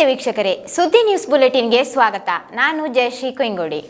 ನಮಸ್ತೆ ವೀಕ್ಷಕರೇ. ಸುದ್ದಿ ನ್ಯೂಸ್ ಬುಲೆಟಿನ್ಗೆ ಸ್ವಾಗತ. ನಾನು ಜಯಶ್ರೀ ಕೊಂಗೋಡಿ.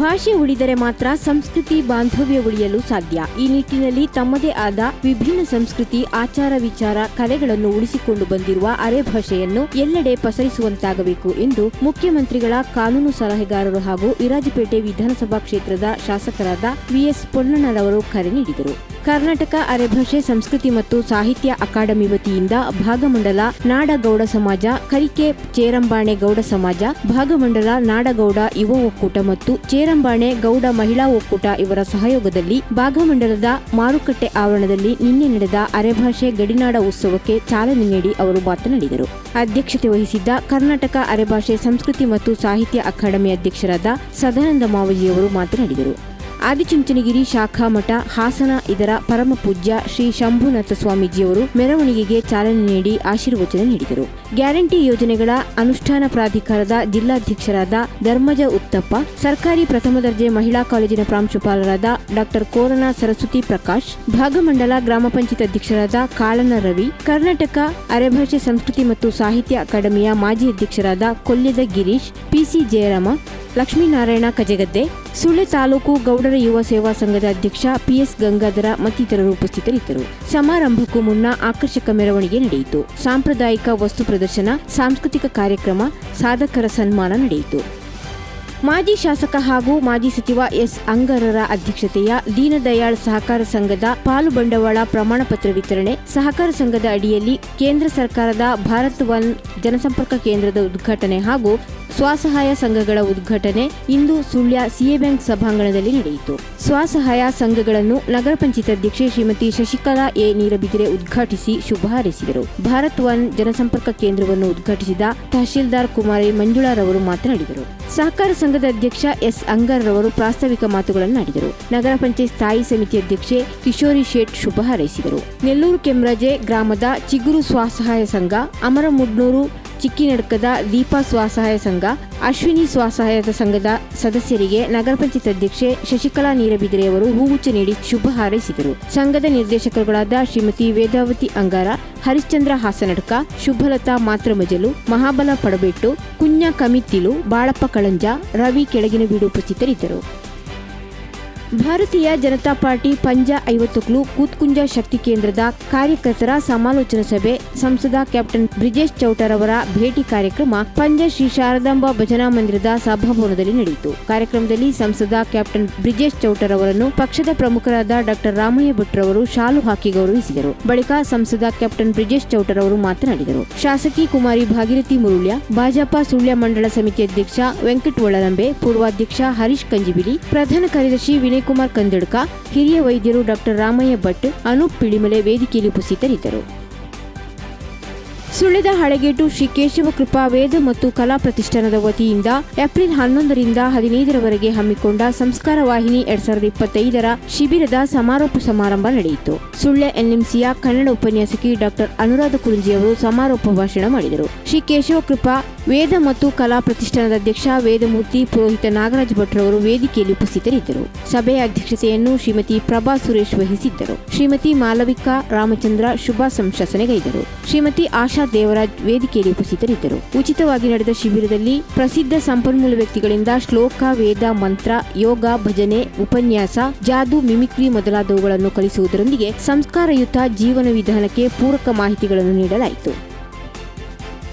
ಭಾಷೆ ಉಳಿದರೆ ಮಾತ್ರ ಸಂಸ್ಕೃತಿ, ಬಾಂಧವ್ಯ ಉಳಿಯಲು ಸಾಧ್ಯ. ಈ ನಿಟ್ಟಿನಲ್ಲಿ ತಮ್ಮದೇ ಆದ ವಿಭಿನ್ನ ಸಂಸ್ಕೃತಿ, ಆಚಾರ ವಿಚಾರ, ಕಲೆಗಳನ್ನು ಉಳಿಸಿಕೊಂಡು ಬಂದಿರುವ ಅರೆ ಭಾಷೆಯನ್ನು ಎಲ್ಲೆಡೆ ಪಸರಿಸುವಂತಾಗಬೇಕು ಎಂದು ಮುಖ್ಯಮಂತ್ರಿಗಳ ಕಾನೂನು ಸಲಹೆಗಾರರು ಹಾಗೂ ವಿರಾಜಪೇಟೆ ವಿಧಾನಸಭಾ ಕ್ಷೇತ್ರದ ಶಾಸಕರಾದ ವಿಎಸ್ ಪೊನ್ನಣ್ಣರವರು ಕರೆ ನೀಡಿದರು. ಕರ್ನಾಟಕ ಅರೆಭಾಷೆ ಸಂಸ್ಕೃತಿ ಮತ್ತು ಸಾಹಿತ್ಯ ಅಕಾಡೆಮಿ ವತಿಯಿಂದ ಭಾಗಮಂಡಲ ನಾಡಗೌಡ ಸಮಾಜ, ಕರಿಕೆ ಚೇರಂಬಾಣೆ ಗೌಡ ಸಮಾಜ, ಭಾಗಮಂಡಲ ನಾಡಗೌಡ ಯುವ ಒಕ್ಕೂಟ ಮತ್ತು ಚೇರಂಬಾಣೆ ಗೌಡ ಮಹಿಳಾ ಒಕ್ಕೂಟ ಇವರ ಸಹಯೋಗದಲ್ಲಿ ಭಾಗಮಂಡಲದ ಮಾರುಕಟ್ಟೆ ಆವರಣದಲ್ಲಿ ನಿನ್ನೆ ನಡೆದ ಅರೆಭಾಷೆ ಗಡಿನಾಡ ಉತ್ಸವಕ್ಕೆ ಚಾಲನೆ ನೀಡಿ ಅವರು ಮಾತನಾಡಿದರು. ಅಧ್ಯಕ್ಷತೆ ವಹಿಸಿದ್ದ ಕರ್ನಾಟಕ ಅರೆಭಾಷೆ ಸಂಸ್ಕೃತಿ ಮತ್ತು ಸಾಹಿತ್ಯ ಅಕಾಡೆಮಿ ಅಧ್ಯಕ್ಷರಾದ ಸದಾನಂದ ಮಾವಜಿಯವರು ಮಾತನಾಡಿದರು. ಆದಿಚುಂಚನಗಿರಿ ಶಾಖಾ ಮಠ, ಹಾಸನ, ಇದರ ಪರಮ ಪೂಜ್ಯ ಶ್ರೀ ಶಂಭುನಾಥ ಸ್ವಾಮೀಜಿಯವರು ಮೆರವಣಿಗೆಗೆ ಚಾಲನೆ ನೀಡಿ ಆಶೀರ್ವಚನ ನೀಡಿದರು. ಗ್ಯಾರಂಟಿ ಯೋಜನೆಗಳ ಅನುಷ್ಠಾನ ಪ್ರಾಧಿಕಾರದ ಜಿಲ್ಲಾಧ್ಯಕ್ಷರಾದ ಧರ್ಮಜ ಉತ್ತಪ್ಪ, ಸರ್ಕಾರಿ ಪ್ರಥಮ ದರ್ಜೆ ಮಹಿಳಾ ಕಾಲೇಜಿನ ಪ್ರಾಂಶುಪಾಲರಾದ ಡಾಕ್ಟರ್ ಕೋರನ ಸರಸ್ವತಿ ಪ್ರಕಾಶ್, ಭಾಗಮಂಡಲ ಗ್ರಾಮ ಪಂಚಾಯತ್ ಅಧ್ಯಕ್ಷರಾದ ಕಾಳನ ರವಿ, ಕರ್ನಾಟಕ ಅರೆಭಾಷೆ, ಸಂಸ್ಕೃತಿ ಮತ್ತು ಸಾಹಿತ್ಯ ಅಕಾಡೆಮಿಯ ಮಾಜಿ ಅಧ್ಯಕ್ಷರಾದ ಕೊಲ್ಯದ ಗಿರೀಶ್ ಪಿಸಿ ಜಯರಾಮ ಲಕ್ಷ್ಮೀನಾರಾಯಣ ಕಜೆಗದ್ದೆ, ಸುಳ್ಳೆ ತಾಲೂಕು ಗೌಡರ ಯುವ ಸೇವಾ ಸಂಘದ ಅಧ್ಯಕ್ಷ ಪಿಎಸ್ ಗಂಗಾಧರ ಮತ್ತಿತರರು ಉಪಸ್ಥಿತರಿದ್ದರು. ಸಮಾರಂಭಕ್ಕೂ ಮುನ್ನ ಆಕರ್ಷಕ ಮೆರವಣಿಗೆ ನಡೆಯಿತು. ಸಾಂಪ್ರದಾಯಿಕ ವಸ್ತು ಪ್ರದರ್ಶನ, ಸಾಂಸ್ಕೃತಿಕ ಕಾರ್ಯಕ್ರಮ, ಸಾಧಕರ ಸನ್ಮಾನ ನಡೆಯಿತು. ಮಾಜಿ ಶಾಸಕ ಹಾಗೂ ಮಾಜಿ ಸಚಿವ ಎಸ್ ಅಂಗರರ ಅಧ್ಯಕ್ಷತೆಯ ದೀನದಯಾಳ್ ಸಹಕಾರ ಸಂಘದ ಪಾಲು ಬಂಡವಾಳ ಪ್ರಮಾಣ ಪತ್ರ ವಿತರಣೆ, ಸಹಕಾರ ಸಂಘದ ಅಡಿಯಲ್ಲಿ ಕೇಂದ್ರ ಸರ್ಕಾರದ ಭಾರತ್ ಒನ್ ಜನಸಂಪರ್ಕ ಕೇಂದ್ರದ ಉದ್ಘಾಟನೆ ಹಾಗೂ ಸ್ವಸಹಾಯ ಸಂಘಗಳ ಉದ್ಘಾಟನೆ ಇಂದು ಸುಳ್ಯ ಸಿಎ ಬ್ಯಾಂಕ್ ಸಭಾಂಗಣದಲ್ಲಿ ನಡೆಯಿತು. ಸ್ವಸಹಾಯ ಸಂಘಗಳನ್ನು ನಗರ ಪಂಚಾಯತ್ ಅಧ್ಯಕ್ಷೆ ಶ್ರೀಮತಿ ಶಶಿಕಲಾ ಎ. ನೀರಬಿದಿರೆ ಉದ್ಘಾಟಿಸಿ ಶುಭ ಹಾರೈಸಿದರು. ಭಾರತ್ ಒನ್ ಜನಸಂಪರ್ಕ ಕೇಂದ್ರವನ್ನು ಉದ್ಘಾಟಿಸಿದ ತಹಶೀಲ್ದಾರ್ ಕುಮಾರಿ ಮಂಜುಳಾರವರು ಮಾತನಾಡಿದರು. ಸಹಕಾರ ಸಂಘದ ಅಧ್ಯಕ್ಷ ಎಸ್. ಅಂಗರ್ರವರು ಪ್ರಾಸ್ತಾವಿಕ ಮಾತುಗಳನ್ನಾಡಿದರು ನಗರ ಪಂಚಾಯತ್ ಸ್ಥಾಯಿ ಸಮಿತಿ ಅಧ್ಯಕ್ಷೆ ಕಿಶೋರಿ ಶೇಟ್ ಶುಭ ಹಾರೈಸಿದರು. ನೆಲ್ಲೂರು ಕೆಮ್ರಾಜೆ ಗ್ರಾಮದ ಚಿಗುರು ಸ್ವಸಹಾಯ ಸಂಘ, ಅಮರಮುಡ್ನೂರು ಚಿಕ್ಕಿನಡ್ಕದ ದೀಪಾ ಸ್ವಸಹಾಯ ಸಂಘ, ಅಶ್ವಿನಿ ಸ್ವಸಹಾಯ ಸಂಘದ ಸದಸ್ಯರಿಗೆ ನಗರ ಪಂಚಾಯತ್ ಅಧ್ಯಕ್ಷೆ ಶಶಿಕಲಾ ನೀರಬಿದರೆಯವರು ಹೂಗುಚ್ಚ ನೀಡಿ ಶುಭ ಹಾರೈಸಿದರು. ಸಂಘದ ನಿರ್ದೇಶಕರುಗಳಾದ ಶ್ರೀಮತಿ ವೇದಾವತಿ ಅಂಗಾರ, ಹರಿಶ್ಚಂದ್ರ ಹಾಸನಡ್ಕ, ಶುಭಲತಾ ಮಾತ್ರಮಜಲು, ಮಹಾಬಲ ಪಡಬೆಟ್ಟು ಕುಂಜ ಕಮಿತಿಲು, ಬಾಳಪ್ಪ ಕಳಂಜ, ರವಿ ಕೆಳಗಿನ ಬೀಡು ಉಪಸ್ಥಿತರಿದ್ದರು. ಭಾರತೀಯ ಜನತಾ ಪಾರ್ಟಿ ಪಂಜ ಐವತ್ತುಕ್ಲು ಕೂತ್ಕುಂಜ ಶಕ್ತಿ ಕೇಂದ್ರದ ಕಾರ್ಯಕರ್ತರ ಸಮಾಲೋಚನಾ ಸಭೆ ಸಂಸದ ಕ್ಯಾಪ್ಟನ್ ಬ್ರಿಜೇಶ್ ಚೌಟರ್ ಅವರ ಭೇಟಿ ಕಾರ್ಯಕ್ರಮ ಪಂಜ ಶ್ರೀ ಶಾರದಾಂಬಾ ಭಜನಾ ಮಂದಿರದ ಸಭಾಭವನದಲ್ಲಿ ನಡೆಯಿತು. ಕಾರ್ಯಕ್ರಮದಲ್ಲಿ ಸಂಸದ ಕ್ಯಾಪ್ಟನ್ ಬ್ರಿಜೇಶ್ ಚೌಟರ್ ಅವರನ್ನು ಪಕ್ಷದ ಪ್ರಮುಖರಾದ ಡಾಕ್ಟರ್ ರಾಮಯ್ಯ ಭಟ್ರವರು ಶಾಲು ಹಾಕಿ ಗೌರವಿಸಿದರು. ಬಳಿಕ ಸಂಸದ ಕ್ಯಾಪ್ಟನ್ ಬ್ರಿಜೇಶ್ ಚೌಟರ್ ಅವರು ಮಾತನಾಡಿದರು. ಶಾಸಕಿ ಕುಮಾರಿ ಭಾಗೀರಥಿ ಮುರುಳ್ಯ, ಭಾಜಪಾ ಸುಳ್ಯ ಮಂಡಳ ಸಮಿತಿ ಅಧ್ಯಕ್ಷ ವೆಂಕಟ ಒಳಲಂಬೆ ಪೂರ್ವಾಧ್ಯಕ್ಷ ಹರೀಶ್ ಕಂಜಿಬಿಲಿ, ಪ್ರಧಾನ ಕಾರ್ಯದರ್ಶಿ ವಿನಯ್ ಕುಮಾರ್ ಕಂದಡ್ಕ ಹಿರಿಯ ವೈದ್ಯರು ಡಾಕ್ಟರ್ ರಾಮಯ್ಯ ಭಟ್ ಅನೂಪ್ ಪಿಳಿಮಲೆ ವೇದಿಕೆಯಲ್ಲಿ ಉಪಸ್ಥಿತರಿದ್ದರು. ಸುಳ್ಯದ ಹಳೆಗೇಟು ಶ್ರೀ ಕೇಶವ ಕೃಪಾ ವೇದ ಮತ್ತು ಕಲಾ ಪ್ರತಿಷ್ಠಾನದ ವತಿಯಿಂದ ಏಪ್ರಿಲ್ ಹನ್ನೊಂದರಿಂದ ಹದಿನೈದರವರೆಗೆ ಹಮ್ಮಿಕೊಂಡ ಸಂಸ್ಕಾರ ವಾಹಿನಿ ಎರಡ್ ಸಾವಿರದ ಇಪ್ಪತ್ತೈದರ ಶಿಬಿರದ ಸಮಾರೋಪ ಸಮಾರಂಭ ನಡೆಯಿತು. ಸುಳ್ಯ ಎನ್ಎಂಸಿಯ ಕನ್ನಡ ಉಪನ್ಯಾಸಕಿ ಡಾಕ್ಟರ್ ಅನುರಾಧ ಕುರುಂಜಿ ಅವರು ಸಮಾರೋಪ ಭಾಷಣ ಮಾಡಿದರು. ಶ್ರೀ ಕೇಶವ ಕೃಪಾ ವೇದ ಮತ್ತು ಕಲಾ ಪ್ರತಿಷ್ಠಾನದ ಅಧ್ಯಕ್ಷ ವೇದಮೂರ್ತಿ ಪುರೋಹಿತ ನಾಗರಾಜ್ ಭಟ್ರವರು ವೇದಿಕೆಯಲ್ಲಿ ಉಪಸ್ಥಿತರಿದ್ದರು. ಸಭೆಯ ಅಧ್ಯಕ್ಷತೆಯನ್ನು ಶ್ರೀಮತಿ ಪ್ರಭಾ ಸುರೇಶ್ ವಹಿಸಿದ್ದರು. ಶ್ರೀಮತಿ ಮಾಲವಿಕಾ ರಾಮಚಂದ್ರ ಶುಭ ಸಂಶಾಸನೆಗೈದರು. ಶ್ರೀಮತಿ ಆಶಾ ದೇವರಾಜ್ ವೇದಿಕೆಯಲ್ಲಿ ಉಪಸ್ಥಿತರಿದ್ದರು. ಉಚಿತವಾಗಿ ನಡೆದ ಶಿಬಿರದಲ್ಲಿ ಪ್ರಸಿದ್ಧ ಸಂಪನ್ಮೂಲ ವ್ಯಕ್ತಿಗಳಿಂದ ಶ್ಲೋಕ, ವೇದ, ಮಂತ್ರ, ಯೋಗ, ಭಜನೆ, ಉಪನ್ಯಾಸ, ಜಾದು, ಮಿಮಿಕ್ರಿ ಮೊದಲಾದವುಗಳನ್ನು ಕಲಿಸುವುದರೊಂದಿಗೆ ಸಂಸ್ಕಾರಯುತ ಜೀವನ ವಿಧಾನಕ್ಕೆ ಪೂರಕ ಮಾಹಿತಿಗಳನ್ನು ನೀಡಲಾಯಿತು.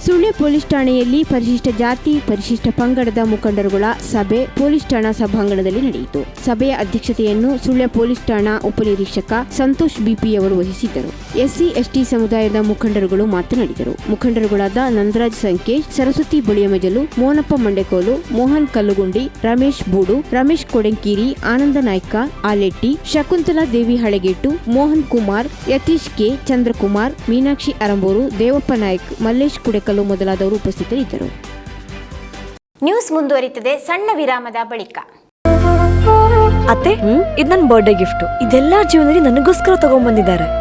ಸುಳ್ಯ ಪೊಲೀಸ್ ಠಾಣೆಯಲ್ಲಿ ಪರಿಶಿಷ್ಟ ಜಾತಿ, ಪರಿಶಿಷ್ಟ ಪಂಗಡದ ಮುಖಂಡರುಗಳ ಸಭೆ ಪೊಲೀಸ್ ಠಾಣಾ ಸಭಾಂಗಣದಲ್ಲಿ ನಡೆಯಿತು. ಸಭೆಯ ಅಧ್ಯಕ್ಷತೆಯನ್ನು ಸುಳ್ಯ ಪೊಲೀಸ್ ಠಾಣಾ ಉಪನಿರೀಕ್ಷಕ ಸಂತೋಷ್ ಬಿಪಿ ಅವರು ವಹಿಸಿದ್ದರು. ಎಸ್ಸಿ ಎಸ್ಟಿ ಸಮುದಾಯದ ಮುಖಂಡರುಗಳು ಮಾತನಾಡಿದರು. ಮುಖಂಡರುಗಳಾದ ನಂದರಾಜ್ ಸಂಕೇಶ್ ಸರಸ್ವತಿ ಬುಳಿಯಮಜಲು ಮೋನಪ್ಪ ಮಂಡೆಕೋಲು ಮೋಹನ್ ಕಲ್ಲುಗುಂಡಿ ರಮೇಶ್ ಬೂಡು ರಮೇಶ್ ಕೊಡೆಂಕೀರಿ ಆನಂದ ನಾಯ್ಕ ಆಲೆಟ್ಟಿ ಶಕುಂತಲಾ ದೇವಿ ಹಳೆಗೇಟು ಮೋಹನ್ ಕುಮಾರ್ ಯತೀಶ್ ಕೆ. ಚಂದ್ರಕುಮಾರ್ ಮೀನಾಕ್ಷಿ ಅರಂಬೂರು ದೇವಪ್ಪ ನಾಯ್ಕ್ ಮಲ್ಲೇಶ್ ಕುಡೆಕಲ್ಲು ಮೊದಲಾದವರು ಉಪಸ್ಥಿತರಿದ್ದರು. ನ್ಯೂಸ್ ಮುಂದುವರಿಯುತ್ತದೆ ಸಣ್ಣ ವಿರಾಮದ ಬಳಿಕ. ಅತ್ತೆ ಇದು ನನ್ನ ಬರ್ಡೇ ಗಿಫ್ಟ್ ಇದೆಲ್ಲ ಜೀವನದಲ್ಲಿ ನನಗೋಸ್ಕರ ತಗೊಂಡ್ಬಂದಿದ್ದಾರೆ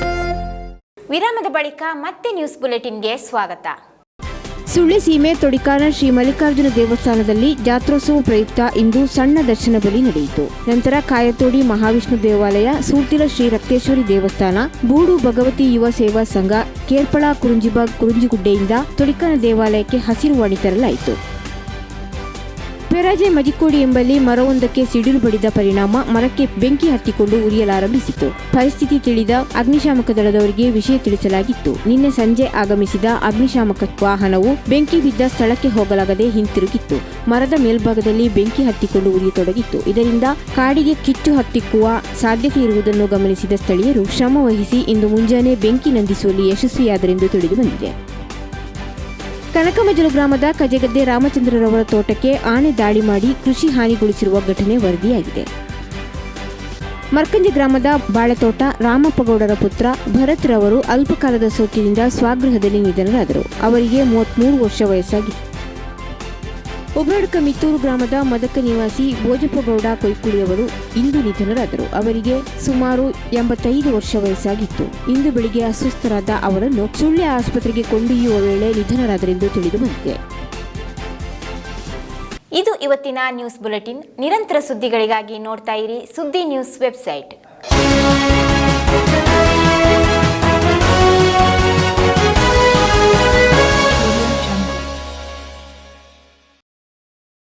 ವಿರಾಮದ ಬಳಿಕ ಮತ್ತೆ ನ್ಯೂಸ್ ಬುಲೆಟಿನ್ಗೆ ಸ್ವಾಗತ. ಸುಳ್ಳಿ ಸೀಮೆ ತೊಡಿಕಾನ ಶ್ರೀ ಮಲ್ಲಿಕಾರ್ಜುನ ದೇವಸ್ಥಾನದಲ್ಲಿ ಜಾತ್ರೋತ್ಸವ ಪ್ರಯುಕ್ತ ಇಂದು ಸಣ್ಣ ದರ್ಶನ ಬಲಿ ನಡೆಯಿತು. ನಂತರ ಕಾಯತೋಡಿ ಮಹಾವಿಷ್ಣು ದೇವಾಲಯ, ಸೂರ್ತಿರ ಶ್ರೀ ರಕ್ತೇಶ್ವರಿ ದೇವಸ್ಥಾನ, ಬೂಡು ಭಗವತಿ ಯುವ ಸೇವಾ ಸಂಘ, ಕೇರ್ಪಳ ಕುರುಂಜಿಬಾಗ್ ಕುರುಂಜಿಗುಡ್ಡೆಯಿಂದ ತೊಡಿಕಾನ ದೇವಾಲಯಕ್ಕೆ ಹಸಿರು ವಾಣಿ ತರಲಾಯಿತು. ಪೆರಾಜೆ ಮಜಿಕೋಡಿ ಎಂಬಲ್ಲಿ ಮರವೊಂದಕ್ಕೆ ಸಿಡಿಲು ಬಡಿದ ಪರಿಣಾಮ ಮರಕ್ಕೆ ಬೆಂಕಿ ಹತ್ತಿಕೊಂಡು ಉರಿಯಲಾರಂಭಿಸಿತು. ಪರಿಸ್ಥಿತಿ ತಿಳಿದ ಅಗ್ನಿಶಾಮಕ ದಳದವರಿಗೆ ವಿಷಯ ತಿಳಿಸಲಾಗಿತ್ತು. ನಿನ್ನೆ ಸಂಜೆ ಆಗಮಿಸಿದ ಅಗ್ನಿಶಾಮಕ ವಾಹನವು ಬೆಂಕಿ ಬಿದ್ದ ಸ್ಥಳಕ್ಕೆ ಹೋಗಲಾಗದೆ ಹಿಂತಿರುಗಿತ್ತು. ಮರದ ಮೇಲ್ಭಾಗದಲ್ಲಿ ಬೆಂಕಿ ಹತ್ತಿಕೊಂಡು ಉರಿಯತೊಡಗಿತ್ತು. ಇದರಿಂದ ಕಾಡಿಗೆ ಕಿಚ್ಚು ಹತ್ತಿಕ್ಕುವ ಸಾಧ್ಯತೆ ಇರುವುದನ್ನು ಗಮನಿಸಿದ ಸ್ಥಳೀಯರು ಶ್ರಮ ವಹಿಸಿ ಇಂದು ಮುಂಜಾನೆ ಬೆಂಕಿ ನಂದಿಸುವಲ್ಲಿ ಯಶಸ್ವಿಯಾದರೆಂದು ತಿಳಿದು ಬಂದಿದೆ ಕನಕಮಜಲು ಗ್ರಾಮದ ಕಜೆಗದ್ದೆ ರಾಮಚಂದ್ರರವರ ತೋಟಕ್ಕೆ ಆನೆ ದಾಳಿ ಮಾಡಿ ಕೃಷಿ ಹಾನಿಗೊಳಿಸಿರುವ ಘಟನೆ ವರದಿಯಾಗಿದೆ. ಮರ್ಕಂಜಿ ಗ್ರಾಮದ ಬಾಳೆತೋಟ ರಾಮಪ್ಪಗೌಡರ ಪುತ್ರ ಭರತ್ ರವರು ಅಲ್ಪಕಾಲದ ಸೋಂಕಿನಿಂದ ಸ್ವಾಗೃಹದಲ್ಲಿ ನಿಧನರಾದರು. ಅವರಿಗೆ ಮೂವತ್ಮೂರು ವರ್ಷ ವಯಸ್ಸಾಗಿತ್ತು ಉಬ್ರಾಡ್ಕ ಮಿತ್ತೂರು ಗ್ರಾಮದ ಮದಕ ನಿವಾಸಿ ಭೋಜಪ್ಪಗೌಡ ಕೊಯ್ಕುಳಿಯವರು ಇಂದು ನಿಧನರಾದರು. ಅವರಿಗೆ ಸುಮಾರು ಎಂಬತ್ತೈದು ವರ್ಷ ವಯಸ್ಸಾಗಿತ್ತು. ಇಂದು ಬೆಳಿಗ್ಗೆ ಅಸ್ವಸ್ಥರಾದ ಅವರನ್ನು ಸುಳ್ಯ ಆಸ್ಪತ್ರೆಗೆ ಕೊಂಡೊಯ್ಯುವ ವೇಳೆ ನಿಧನರಾದರೆಂದು ತಿಳಿದು ಬಂದಿದೆ. ಇದು ಇವತ್ತಿನ ನ್ಯೂಸ್ ಬುಲೆಟಿನ್. ನಿರಂತರ ಸುದ್ದಿಗಳಿಗಾಗಿ ನೋಡ್ತಾ ಇರಿ ಸುದ್ದಿ ನ್ಯೂಸ್ ವೆಬ್ಸೈಟ್.